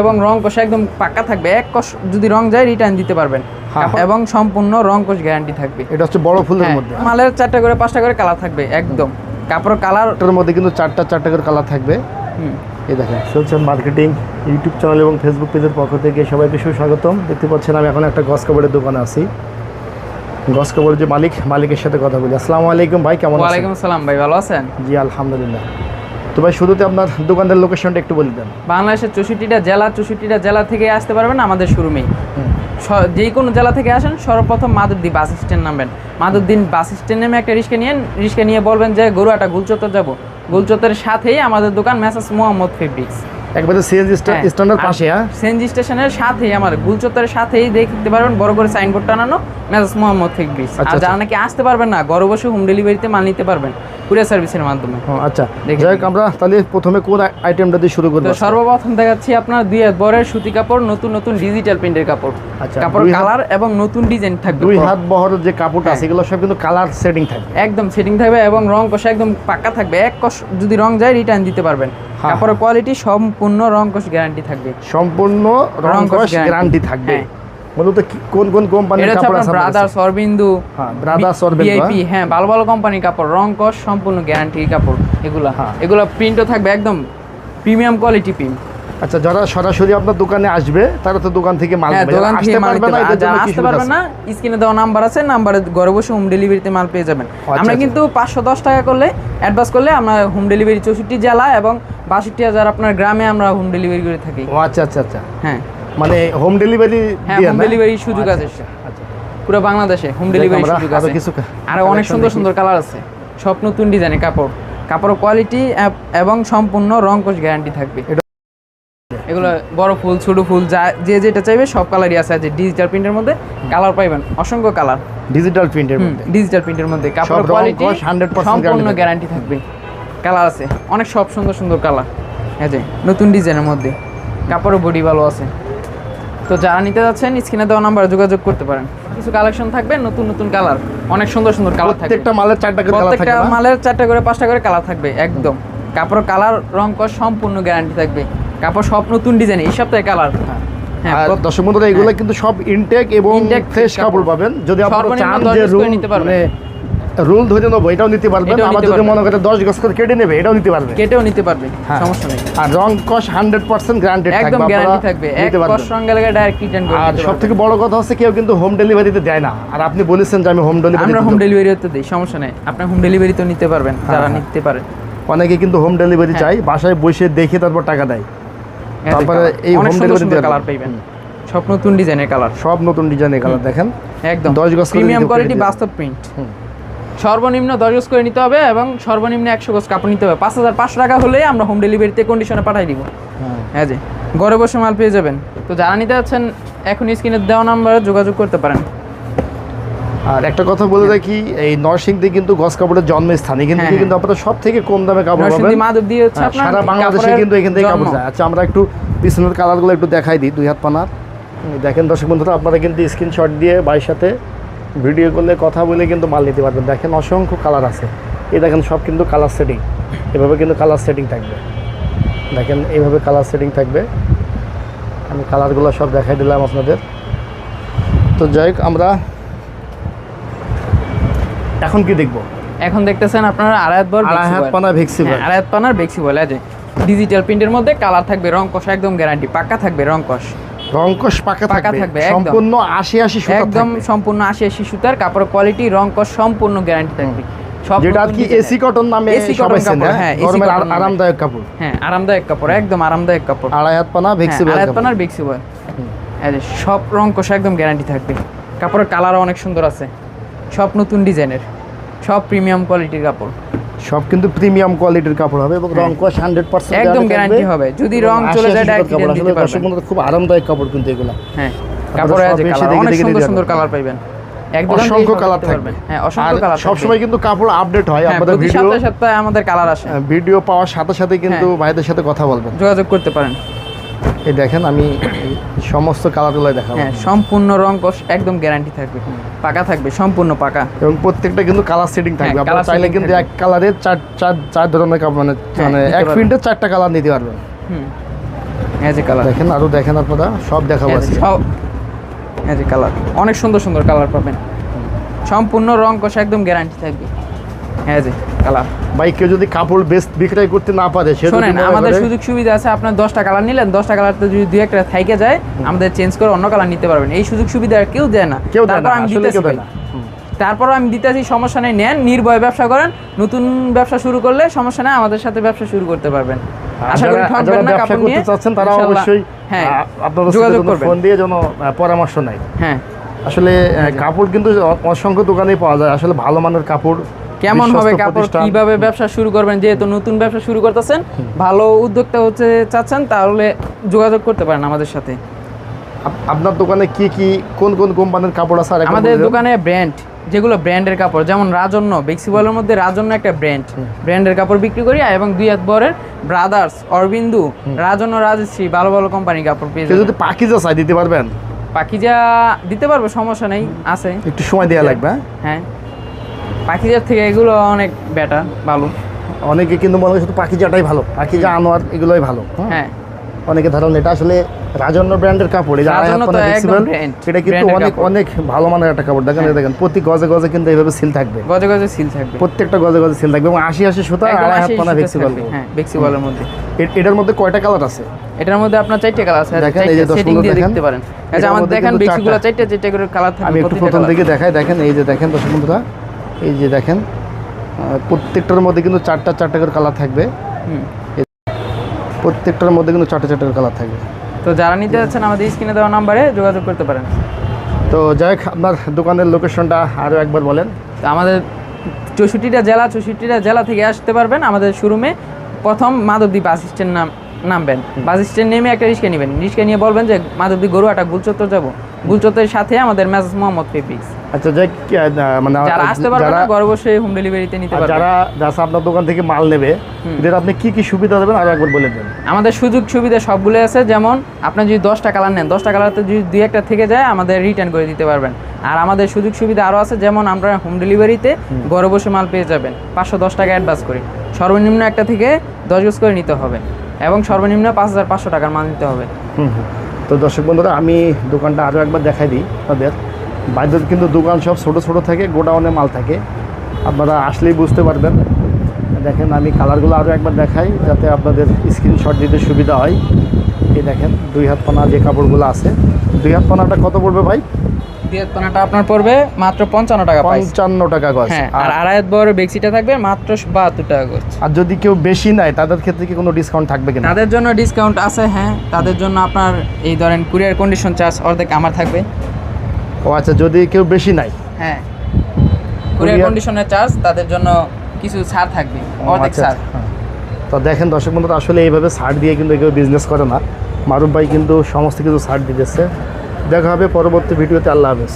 এবং রং কষ একদম পাকা থাকবে। এক কষ যদি রং যায় রিটার্ন দিতে পারবেন। হ্যাঁ। এবং সম্পূর্ণ রং কষ গ্যারান্টি থাকবে। এটা হচ্ছে বড় ফুলের হ্যাঁ, মধ্যে। মালের চারটা করে পাঁচটা করে কালার থাকবে একদম। কাপড় কালার এটার মধ্যে কিন্তু চারটা চারটা করে কালার থাকবে। এই দেখেন। সেলস মার্কেটিং ইউটিউব চ্যানেল এবং ফেসবুক পেজের পক্ষ থেকে সবাইকে সুস্বাগতম। দেখতে পাচ্ছেন আমি এখন একটা গস কাপড়ের দোকানে আছি। গস কাপড়ের যে মালিক মালিকের সাথে কথা বলি। আসসালামু আলাইকুম ভাই কেমন আছেন? ওয়ালাইকুম আসসালাম ভাই ভালো আছেন? জি আলহামদুলিল্লাহ। তো ভাই শুরুতে আপনার দোকানের লোকেশনটা একটু বলে দেন। বাংলাদেশের চৌষট্টিটা জেলা চৌষট্টিটা জেলা থেকে আসতে পারবেন আমাদের শোরুমেই। যে কোনো জেলা থেকে আসেন সর্বপ্রথম মাদুদ্দি বাস স্ট্যান্ড নামবেন। মাদুদ্দিন বাস স্ট্যান্ড নেমে একটা রিক্সা নিয়ে রিক্সা নিয়ে বলবেন যে গরুয়াটা গুলচত্বর যাব। গুলচত্বরের সাথেই আমাদের দোকান মেসাস মোহাম্মদ ফেব্রিক্স। একবারে সিএনজি হ্যাঁ। পাশে হ্যাঁ? সেনজি স্টেশনের সাথেই আমার গুলচত্বরের সাথেই দেখতে পারবেন বড় করে সাইনবোর্ড টানানো মেসাজ মোহাম্মদ ফেব্রিক্স। আচ্ছা, আর আচ্ছা। যারা নাকি আসতে পারবেন না ঘরে বসে হোম ডেলিভারিতে মাল নিতে পারবেন কুরিয়ার সার্ভিসের মাধ্যমে। আচ্ছা। যাই হোক আমরা তাহলে প্রথমে কোন আইটেমটা দিয়ে শুরু করব? সর্বপ্রথম দেখাচ্ছি আপনার দুই হাত বরের সুতি কাপড় নতুন নতুন ডিজিটাল প্রিন্টের কাপড়। আচ্ছা, কাপড় কালার এবং নতুন ডিজাইন থাকবে দুই হাত বহরের যে কাপড়টা আছে হ্যাঁ। এগুলো সব কিন্তু কালার সেটিং থাকবে। একদম সেটিং থাকবে এবং রং কষা একদম পাক্কা থাকবে। এক কষ যদি রং যায় রিটার্ন দিতে পারবেন। হ্যাঁ। কাপড়ের কোয়ালিটি সম্পূর্ণ রং কষ গ্যারান্টি থাকবে। সম্পূর্ণ রং guarantee। গ্যারান্টি থাকবে। হ্যাঁ। মূলত কোন কোন কোম্পানির কাপড় আছে ব্রাদার্স অরবিন্দু হ্যাঁ, ভিআইপি হ্যাঁ। ভালো ভালো কোম্পানির কাপড় রং কস সম্পূর্ণ গ্যারান্টি কাপড় এগুলা। হ্যাঁ। এগুলা প্রিন্টও থাকবে একদম প্রিমিয়াম কোয়ালিটি প্রিন্ট আচ্ছা যারা সরাসরি আপনার দোকানে আসবে তারা তো দোকান থেকে মাল দোকান থেকে মাল পারবে না পারবে আর এদের জন্য যারা আসতে পারবে না স্ক্রিনে দেওয়া নাম্বার আছে নাম্বারে ঘরে বসে হোম ডেলিভারিতে মাল পেয়ে যাবেন। আমরা আচ্ছা। কিন্তু পাঁচশো দশ টাকা করলে অ্যাডভান্স করলে আমরা হোম ডেলিভারি চৌষট্টি জেলা এবং বাষট্টি হাজার আপনার গ্রামে আমরা হোম ডেলিভারি করে থাকি। ও আচ্ছা আচ্ছা আচ্ছা। হ্যাঁ। মানে হোম ডেলিভারি হ্যাঁ হোম ডেলিভারি সুযোগ আছে। আচ্ছা। পুরো বাংলাদেশে হোম ডেলিভারি সুযোগ আছে। কিছু আর অনেক সুন্দর সুন্দর কালার আছে। সব নতুন ডিজাইনের কাপড়। কাপড় কোয়ালিটি এবং সম্পূর্ণ রং কোচ গ্যারান্টি থাকবে। এগুলো বড় ফুল ছোট ফুল যা যে যেটা চাইবে সব কালারই আছে যে ডিজিটাল প্রিন্টের মধ্যে। কালার পাইবেন অসংখ্য কালার ডিজিটাল প্রিন্টের মধ্যে। ডিজিটাল প্রিন্টের মধ্যে। কাপড় কোয়ালিটি 100% সম্পূর্ণ গ্যারান্টি থাকবে। কালার আছে। অনেক সব সুন্দর সুন্দর কালার যে নতুন ডিজাইনের মধ্যে। কাপড়ও বডি ভালো আছে। তো যারা নিতে যাচ্ছেন স্ক্রিনে দেওয়া নাম্বারে যোগাযোগ করতে পারেন। কিছু কালেকশন থাকবে নতুন নতুন কালার অনেক সুন্দর সুন্দর কালার থাকবে। প্রত্যেকটা মালের চারটা করে কালার প্রত্যেকটা থাকবে না? মালের চারটা করে পাঁচটা করে কালার থাকবে একদম। কাপড় কালার রং কর সম্পূর্ণ গ্যারান্টি থাকবে। কাপড় সব নতুন ডিজাইন এই সপ্তাহে কালার হ্যাঁ দর্শক বন্ধুরা এগুলো কিন্তু সব ইনটেক এবং ফ্রেশ কাপড়। পাবেন। যদি আপনারা চান যে রুল নিতে পারবেন। রুল ধরে নেব এটাও নিতে পারবেন নিতে যদি মনে করে দশ গজ করে কেটে নেবে এটাও নিতে পারবে। কেটেও নিতে পারবে হ্যাঁ। সমস্যা নেই। আর রং কস হান্ড্রেড পার্সেন্ট গ্যারান্টেড একদম গ্যারান্টি থাকবে। এক পারবেন। কষ্ট লাগে ডাইরেক্ট রিটার্ন করে আর সব থেকে বড় কথা হচ্ছে কেউ কিন্তু হোম ডেলিভারিতে দেয় না। আর আপনি বলেছেন যে আমি হোম ডেলিভারি আমরা হোম ডেলিভারিতে দিই সমস্যা নেই। আপনি হোম ডেলিভারি তো নিতে পারবেন যারা হ্যাঁ। নিতে পারেন অনেকে কিন্তু হোম ডেলিভারি হ্যাঁ। চাই বাসায় বসে দেখে তারপর টাকা দেয়। তারপরে এই সুন্দর দেওয়া কালার পাইবেন। সব নতুন ডিজাইনের কালার সব নতুন ডিজাইনের কালার দেখেন। একদম। 10 গজ প্রিমিয়াম কোয়ালিটি বাস্তব প্রিন্ট হুম। সর্বনিম্ন দশ গজ করে নিতে হবে এবং সর্বনিম্ন একশো গজ কাপড় নিতে হবে। পাঁচ হাজার পাঁচশো টাকা হলে আমরা হোম ডেলিভারিতে কন্ডিশনে পাঠিয়ে দিব। হ্যাঁ। জি। ঘরে বসে মাল পেয়ে যাবেন। তো যারা নিতে যাচ্ছেন এখন স্ক্রিনে দেওয়া নাম্বারে যোগাযোগ করতে পারেন। আর একটা কথা বলে রাখি এই নরসিংদী কিন্তু গস কাপড়ের জন্মস্থান। এখান থেকে হ্যাঁ, কিন্তু আপনারা সব থেকে কম দামে কাপড় পাবেন। নরসিংদী মাধব দিয়ে হচ্ছে হ্যাঁ, আপনার সারা বাংলাদেশে কিন্তু এখান থেকে কাপড় যায়। আচ্ছা আমরা একটু পিছনের কালারগুলো একটু দেখাই দিই দুই হাত পানার। দেখেন দর্শক বন্ধুরা আপনারা কিন্তু স্ক্রিনশট দিয়ে বাইর সাথে ভিডিও করলে কথা বলে কিন্তু মাল নিতে পারবেন। দেখেন অসংখ্য কালার আছে। এই দেখেন সব কিন্তু কালার সেটিং এভাবে কিন্তু কালার সেটিং থাকবে। দেখেন এইভাবে কালার সেটিং থাকবে। আমি কালারগুলো সব দেখাই দিলাম আপনাদের। তো যাই হোক আমরা এখন কি দেখব? এখন দেখতেছেন আপনারা আড়াইত বর আড়াই হাত পানা ভেক্সি হ্যাঁ, আড়াইত পানার বেক্সি বলে ডিজিটাল প্রিন্টের মধ্যে কালার থাকবে রং কষ একদম গ্যারান্টি পাক্কা থাকবে রং কষ রংকশ পাকা থাকবে। সম্পূর্ণ আশি আশি একদম সম্পূর্ণ আশি আশি সুতার কাপড় কোয়ালিটি রং কষ সম্পূর্ণ গ্যারান্টি থাকবে। সব যেটা আর কি এসি কটন নামে AC সবাই কাপড়, হ্যাঁ, গরমের। আরামদায়ক কাপড়। হ্যাঁ আরামদায়ক কাপড় একদম আরামদায়ক কাপড়। আড়াই হাত পানা ভেক্সি হ্যাঁ, পানার বয় সব রং কষ একদম গ্যারান্টি থাকবে। কাপড়ের কালারও অনেক সুন্দর আছে। সব নতুন ডিজাইনের সব প্রিমিয়াম কোয়ালিটির কাপড়। সব কিন্তু প্রিমিয়াম কোয়ালিটির কাপড় হবে এবং হ্যাঁ। রংকশ হান্ড্রেড পার্সেন্ট একদম guarantee হবে। যদি রং চলে যায় পারবেন। খুব আরামদায়ক কাপড় কিন্তু এগুলো। হ্যাঁ কাপড়ে আছে কালার অনেক সুন্দর সুন্দর কালার পাইবেন। অসংখ্য কালার থাকবে। হ্যাঁ অসংখ্য কালার সবসময় কিন্তু কাপড় আপডেট হয়। হ্যাঁ আপনাদের ভিডিও সপ্তাহে সপ্তাহে আমাদের কালার আসে। ভিডিও পাওয়ার সাথে সাথে কিন্তু হ্যাঁ। ভাইদের সাথে কথা বলবেন। যোগাযোগ করতে পারেন। এই দেখেন আমি সমস্ত কালারগুলো দেখাবো। হ্যাঁ সম্পূর্ণ রং কষ একদম গ্যারান্টি থাকবে। পাকা থাকবে সম্পূর্ণ পাকা। এবং প্রত্যেকটা কিন্তু কালার সেটিং থাকবে। হ্যাঁ, আপনারা চাইলে কিন্তু এক কালারের চার চার চার ধরনের মানে হ্যাঁ, মানে এক। প্রিন্টের চারটা কালার নিতে পারবেন। হুম এই যে কালার দেখেন আরও দেখেন আপনারা সব দেখাবো সব এই যে কালার অনেক সুন্দর সুন্দর কালার পাবেন। সম্পূর্ণ রং কষা একদম গ্যারান্টি থাকবে। হ্যাঁ জি কালার ভাই কেউ যদি কাপড় বেস্ট বিক্রয় করতে না পারে শোনেন আমাদের সুযোগ সুবিধা আছে আপনার দশটা কালার নিলেন দশটা যদি দুই একটা থাইকে যায় আমাদের চেঞ্জ করে অন্য কালার নিতে পারবেন। এই সুযোগ সুবিধা আর কেউ দেয় না। কেউ তারপর আমি দিতেছি। তারপর আমি সমস্যা নেই নেন নির্ভয় ব্যবসা করেন। নতুন ব্যবসা শুরু করলে সমস্যা নেই আমাদের সাথে ব্যবসা শুরু করতে পারবেন। আশা করি ঠকবেন না কাপড় নিয়ে। চাচ্ছেন তারা অবশ্যই হ্যাঁ আপনাদের যোগাযোগ করবেন। ফোন দিয়ে যেন পরামর্শ নেয়। হ্যাঁ। আসলে কাপড় কিন্তু অসংখ্য দোকানেই পাওয়া যায়। আসলে ভালো মানের কাপড় কেমন হবে কাপড়? কীভাবে ব্যবসা শুরু করবেন? যেহেতু নতুন ব্যবসা শুরু করতেছেন ভালো উদ্যোক্তা হচ্ছে চাচ্ছেন তাহলে যোগাযোগ করতে পারেন আমাদের সাথে। আপনার দোকানে কি কি কোন কোন কোম্পানির কাপড় আছে আমাদের দোকানে ব্র্যান্ড যেগুলো ব্র্যান্ডের কাপড় যেমন রাজন্য বেক্সিবলের মধ্যে রাজন্য একটা ব্র্যান্ড। ব্র্যান্ডের কাপড় বিক্রি করি এবং দুই হাত বরের ব্রাদার্স অরবিন্দু রাজন্য রাজশ্রী ভালো ভালো কোম্পানির কাপড় পেয়ে। যদি পাকিজা চাই দিতে পারবেন? পাখিজা দিতে পারব সমস্যা নেই আছে। একটু সময় দেওয়া লাগবে হ্যাঁ? হ্যাঁ পাখিজার থেকে এগুলো অনেক বেটার ভালো। অনেকে কিন্তু মনে হয় শুধু পাকিজাটাই ভালো পাকিজা আনোয়ার এগুলোই ভালো হ্যাঁ? হ্যাঁ। অনেকে ধারণ এটা আসলে রাজন্য ব্র্যান্ডের কাপড় এই এটা কিন্তু অনেক অনেক ভালো মানের একটা কাপড়। দেখেন দেখেন প্রতি গজে গজে কিন্তু এইভাবে সিল থাকবে। গজে গজে সিল থাকবে। প্রত্যেকটা গজে গজে সিল থাকবে এবং আশি আশি সুতা আড়াই হাত পানা সুতা ফ্লেক্সিবল হ্যাঁ বেক্সিবলের মধ্যে। এটার মধ্যে কয়টা কালার আছে? এটার মধ্যে আপনার চারটে কালার আছে। দেখেন, এই যে দশ সেটিং দিয়ে দেখতে পারেন। যে এটার দেখেন কিন্তু বেক্সিগুলো চারটা। চারটে করে কালার থাকবে আমি একটু প্রথম। থেকে দেখাই দেখেন এই যে দেখেন দর্শক বন্ধুরা এই যে দেখেন প্রত্যেকটার মধ্যে কিন্তু চারটা চারটা করে কালার থাকবে। প্রত্যেকটার মধ্যে কিন্তু চারটা চারটা করে কালার থাকবে। তো যারা নিতে যাচ্ছেন আমাদের স্ক্রিনে দেওয়া নাম্বারে যোগাযোগ করতে পারেন। তো যাই হোক আপনার দোকানের লোকেশনটা আরও একবার বলেন। তো আমাদের চৌষট্টিটা জেলা চৌষট্টিটা জেলা থেকে আসতে পারবেন। আমাদের শোরুমে প্রথম মাধবদী বাস স্ট্যান্ড নাম নামবেন। বাস স্ট্যান্ড নেমে একটা রিক্সা নেবেন। রিক্সা নিয়ে বলবেন যে মাধবদী গরুয়াটা গুলচত্বর যাব। গুলচত্বরের সাথে আমাদের মেজাজ মোহাম্মদ পেপিক্স আচ্ছা যাই মানে যারা আসতে পারবেন না ঘরে বসে হোম ডেলিভারিতে নিতে আর পারবেন যারা যারা আপনার দোকান থেকে মাল নেবে এদের আপনি কি কি সুবিধা দেবেন? আরও একবার বলে দেন। আমাদের সুযোগ সুবিধা সবগুলো আছে যেমন আপনি যদি দশটা কালার নেন দশটা কালারতে যদি দুই একটা থেকে যায় আমাদের রিটার্ন করে দিতে পারবেন। আর আমাদের সুযোগ সুবিধা আরও আছে যেমন আমরা হোম। ডেলিভারিতে ঘরে বসে মাল পেয়ে যাবেন। পাঁচশো দশ টাকা অ্যাডভান্স করি। সর্বনিম্ন একটা থেকে দশ গজ করে নিতে হবে। এবং সর্বনিম্ন পাঁচ হাজার পাঁচশো টাকার মাল নিতে হবে। তো দর্শক বন্ধুরা আমি দোকানটা আরও একবার দেখাই দিই তাদের বাইরে কিন্তু দোকান সব ছোট ছোট থাকে গোডাউনে মাল থাকে। আপনারা আসলেই বুঝতে পারবেন। দেখেন আমি কালারগুলো আরও একবার দেখাই যাতে আপনাদের স্ক্রিনশট দিতে সুবিধা হয়। এই দেখেন দুই হাত পানা যে কাপড়গুলো আছে। দুই হাত পানাটা কত পড়বে ভাই? তিয়াত্তরটা আপনার পড়বে মাত্র পঞ্চান্ন টাকা পঞ্চান্ন টাকা গজ। হ্যাঁ আর বড় বেক্সিটা থাকবে মাত্র বাহাত্তর টাকা গজ। আর যদি কেউ বেশি নেয় তাদের ক্ষেত্রে কি কোনো ডিসকাউন্ট থাকবে কিনা? তাদের জন্য ডিসকাউন্ট আছে হ্যাঁ। তাদের জন্য আপনার এই ধরেন কুরিয়ার কন্ডিশন চার্জ অর্ধেক আমার থাকবে। ও আচ্ছা যদি কেউ বেশি নাই? হ্যাঁ। কুরিয়ার কন্ডিশনের চার্জ তাদের জন্য কিছু ছাড় থাকবে অর্ধেক আচ্ছা, ছাড়। হ্যাঁ। তো দেখেন দর্শক বন্ধুরা আসলে এইভাবে ছাড় দিয়ে কিন্তু কেউ বিজনেস করে না। মারুফ ভাই কিন্তু সমস্ত কিছু ছাড় দিতেছে। দেখা হবে পরবর্তী ভিডিওতে আল্লাহ হাফেজ।